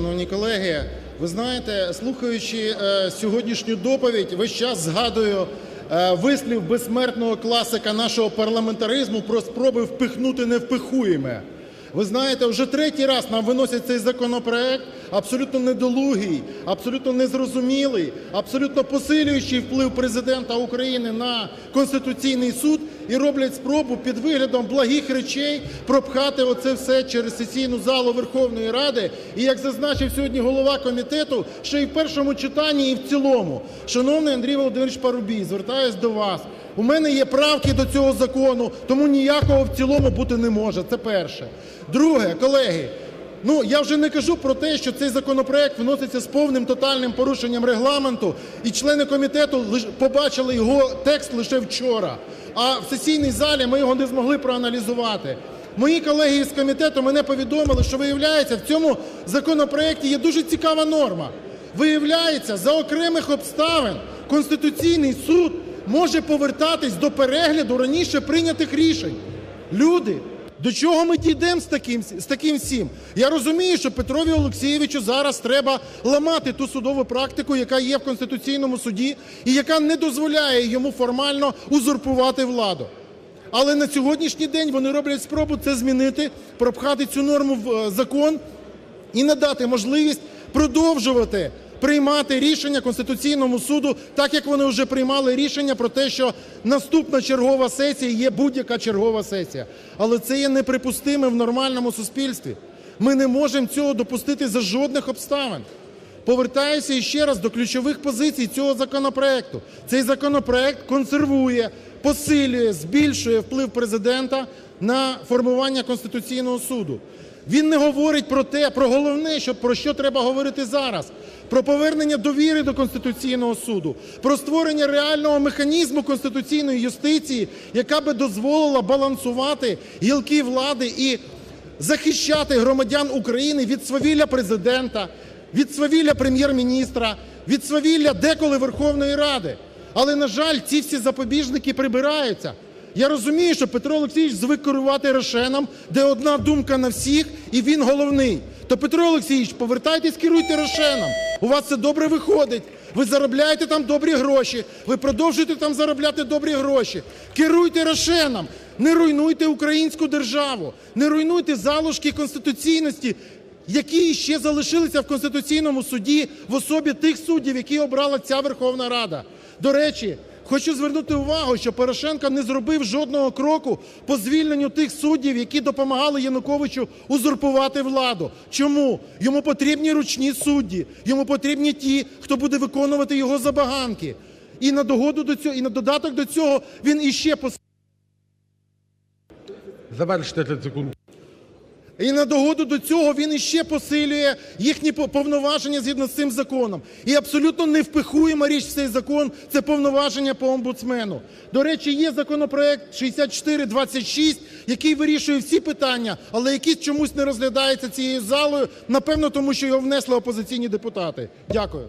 Шановні колеги, ви знаєте, слухаючи е, сьогоднішню доповідь, весь час згадую е, вислів безсмертного класика нашого парламентаризму про спроби впихнути невпихуєме. Ви знаєте, вже третій раз нам виносять цей законопроект, абсолютно недолугий, абсолютно незрозумілий, абсолютно посилюючий вплив президента України на Конституційний суд і роблять спробу під виглядом благих речей пропхати оце все через сесійну залу Верховної Ради. І як зазначив сьогодні голова комітету, ще й в першому читанні, і в цілому. Шановний Андрій Володимирович Парубій, звертаюсь до вас. У мене є правки до цього закону, тому ніякого в цілому бути не може. Це перше. Друге, колеги. Ну, я вже не кажу про те, що цей законопроект вноситься з повним тотальним порушенням регламенту, і члени комітету побачили його текст лише вчора. А в сесійній залі ми його не змогли проаналізувати. Мої колеги із комітету мене повідомили, що виявляється, в цьому законопроекті є дуже цікава норма. Виявляється, за окремих обставин Конституційний суд може повертатись до перегляду раніше прийнятих рішень. Люди, до чого ми дійдемо з таким, з таким всім? Я розумію, що Петрові Олексійовичу зараз треба ламати ту судову практику, яка є в Конституційному суді і яка не дозволяє йому формально узурпувати владу. Але на сьогоднішній день вони роблять спробу це змінити, пропхати цю норму в е, закон і надати можливість продовжувати приймати рішення Конституційному суду, так як вони вже приймали рішення про те, що наступна чергова сесія є будь-яка чергова сесія. Але це є неприпустимим в нормальному суспільстві. Ми не можемо цього допустити за жодних обставин. Повертаюся іще раз до ключових позицій цього законопроекту. Цей законопроект консервує, посилює, збільшує вплив президента на формування Конституційного суду. Він не говорить про те, про головне, що, про що треба говорити зараз, про повернення довіри до Конституційного суду, про створення реального механізму конституційної юстиції, яка би дозволила балансувати гілки влади і захищати громадян України від свавілля президента, від свавілля прем'єр-міністра, від свавілля деколи Верховної Ради. Але, на жаль, ці всі запобіжники прибираються. Я розумію, що Петро Олексійович звик керувати Рошеном, де одна думка на всіх, і він головний. То Петро Олексійович, повертайтесь, керуйте Рошеном. У вас це добре виходить. Ви заробляєте там добрі гроші, ви продовжуєте там заробляти добрі гроші. Керуйте Рошеном, не руйнуйте українську державу, не руйнуйте залишки конституційності, які ще залишилися в Конституційному суді в особі тих суддів, які обрала ця Верховна Рада. До речі, хочу звернути увагу, що Порошенко не зробив жодного кроку по звільненню тих суддів, які допомагали Януковичу узурпувати владу. Чому? Йому потрібні ручні судді, йому потрібні ті, хто буде виконувати його забаганки. І на догоду до цього, і на додаток до цього він іще пос... Завершити 30 секунд. І на догоду до цього він іще посилює їхні по- повноваження згідно з цим законом. І абсолютно невпихуєма річ в цей закон – це повноваження по омбудсмену. До речі, є законопроект 6426, який вирішує всі питання, але який чомусь не розглядається цією залою, напевно, тому що його внесли опозиційні депутати. Дякую.